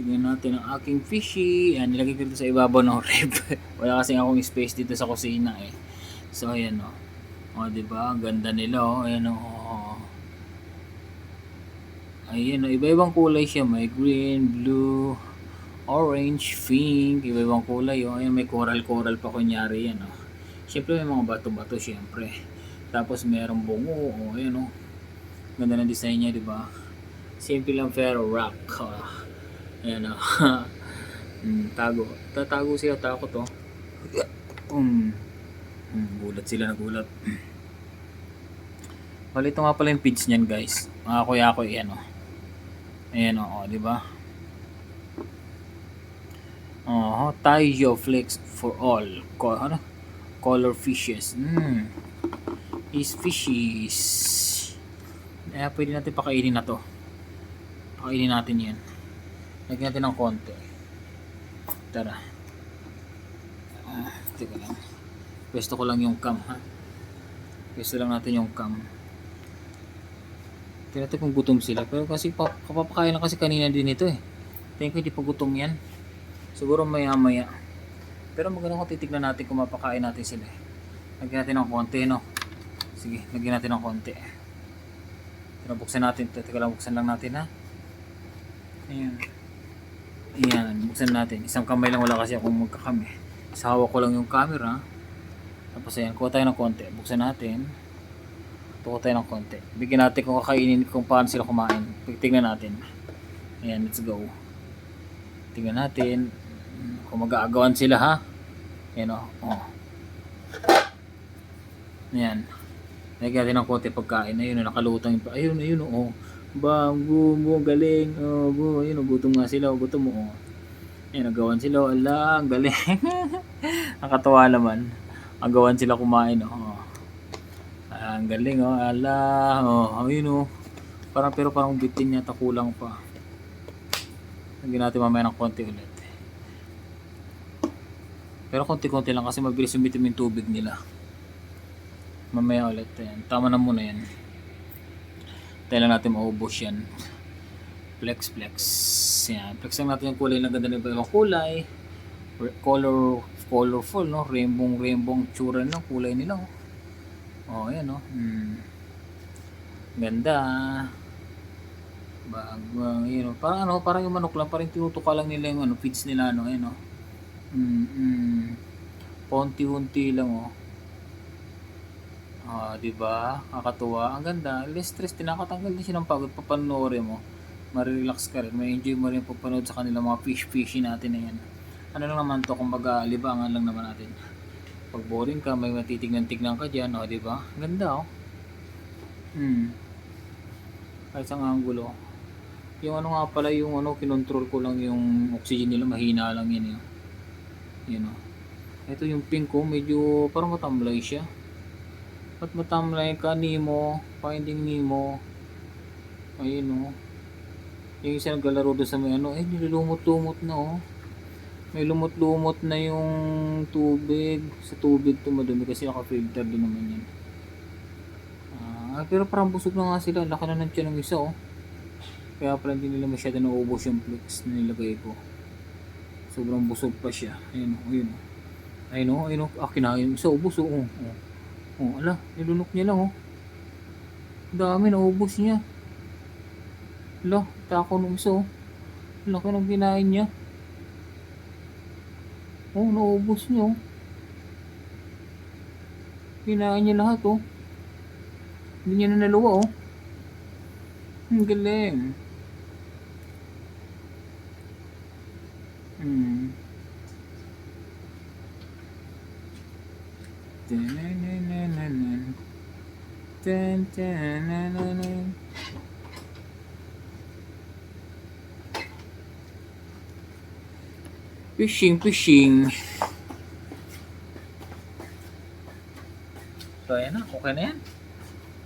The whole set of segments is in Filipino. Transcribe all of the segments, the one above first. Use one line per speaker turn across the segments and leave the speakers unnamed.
Tingnan natin ang aking fishy. Yan, nilagay ko dito sa ibabaw ng rib. Wala kasi akong space dito sa kusina eh. So, ayan o. O, di ba? Ang ganda nila o. Ayan o. Ayan o. Iba-ibang kulay siya. May green, blue, orange, pink. Iba-ibang kulay o. Ayan, may coral-coral pa kunyari yan o. Siyempre, may mga bato-bato siyempre. Tapos, merong bungo o. Ayan o. Ganda ng design niya, di ba? Simple lang pero rock. Oh. Ayan o. mm, tago. Tatago siya. Takot o. Um. Hmm, gulat sila nagulat. Bali ito nga pala yung feeds niyan guys. Mga kuya ko yan o. Ayan o, oh, di ba? Oh, Taiyo Flex for all. Ko, ano? Color fishes. Hmm. Is fishes. Eh, pwede natin pakainin na to. Pakainin natin yan. Lagyan natin ng konti. Tara. Ah, teka lang. Pwesto ko lang yung cam ha. Pwesto lang natin yung cam. Tingnan natin kung gutom sila. Pero kasi pa- kapapakain lang kasi kanina din ito eh. Tingin ko hindi pa gutom yan. Siguro maya maya. Pero maganda kung titignan natin kung mapakain natin sila eh. Lagyan natin ng konti no. Sige, lagyan natin ng konti. Pero buksan natin. Teka lang, buksan lang natin ha. Ayan. Ayan, buksan natin. Isang kamay lang wala kasi akong magkakami. Sa hawak ko lang yung camera. Tapos ayan, kuha tayo ng konti. Buksan natin. Kuha tayo ng konti. Bigyan natin kung kakainin, kung paano sila kumain. Tingnan natin. Ayan, let's go. Tingnan natin. Kung mag-aagawan sila ha. Ayan o. Oh. Ayan. Lagyan natin ng konti pagkain. Ayun, nakalutang yung pa. Ayun, ayun o. Oh. Bang, boom, galing. Oh. Ayun, oh, gutom nga sila. Oh, gutom mo. Oh. Ayan, nagawan sila. oh. Ala, ang galing. Nakatawa naman. Agawan sila kumain. Oh. Ah, ang galing. Oh. Ala, oh. Ayun, oh. Parang, pero parang bitin yata kulang pa. Lagyan natin mamaya ng konti ulit. Pero konti-konti lang kasi mabilis yung tubig nila. Mamaya ulit. Ayan. Tama na muna yan. Tayo lang natin maubos yan. Flex, flex. Yan. Flex lang natin yung kulay na ganda ng ibang kulay. Color, colorful, no? Rainbow, rainbow tsura ng kulay nila. Oh, oh yan, no? Hmm. Ganda. Bago, yun, no? Parang ano, parang yung manok lang, parang tinutuka lang nila yung ano, feeds nila, no? Ayun, no? Mm, mm. Paunti-unti lang, oh. Ah, 'di ba? Kakatuwa. Ang ganda. Less stress, tinakatanggal din siya ng pagod papanoorin mo. Marirelax ka rin. May enjoy mo rin papanood sa kanila mga fish-fishy natin na yan. Ano lang naman to, kumbaga libangan lang naman natin. Pag boring ka, may matitignan-tignan ka dyan, oh, 'di ba? Ang Ganda, oh. Hmm. Kahit sa angulo. Yung ano nga pala, yung ano, kinontrol ko lang yung oxygen nila, mahina lang yan, yun. Yun, oh. Ito yung pink ko, medyo parang matamlay siya. Ba't matamlay ka, Nemo? Finding Nemo. Ayun, oh. Yung isa naglalaro doon sa may ano, eh, nilulumot-lumot na, oh. May lumot-lumot na yung tubig. Sa tubig to madumi kasi naka-filter din naman yan. Ah, pero parang busog na nga sila. Laki na ng tiyan ng isa, oh. Kaya pala hindi nila masyado naubos yung flex na nilagay ko. Sobrang busog pa siya. Ayun, oh, ayun. oh. Ayun, oh, ayun, oh. Ah, kinain isa, ubos, oh. oh. oh. Oh, ala, nilunok niya lang, oh. Dami, naubos niya. Ala, tako nung isa, oh. Laki ng kinain niya. Oh, naubos niya, oh. Kinain niya lahat, oh. Hindi niya na naluwa, oh. Ang galing. Hmm. Tananananan. Tan, tanananan. Fishing, fishing. So, ayan na. Okay na yan.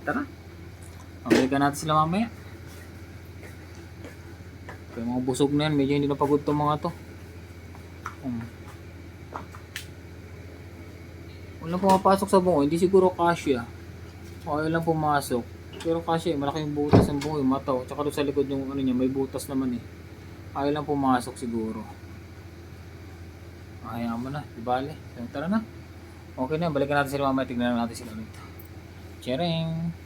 Tara. Pabalikan natin sila mamaya. Kaya mga busog na yan. Medyo hindi na pagod tong mga to. Um. Walang pumapasok sa bungo. Hindi siguro kasya. Okay lang pumasok. Pero eh. Malaki yung butas ng bungo. Yung mata. oh. Tsaka doon sa likod yung ano niya. May butas naman eh. Ayaw lang pumasok siguro. Hayaan mo na, di bale. Tara na. Okay na, balikan natin sila mamaya. Tignan natin sila ulit. Cheering!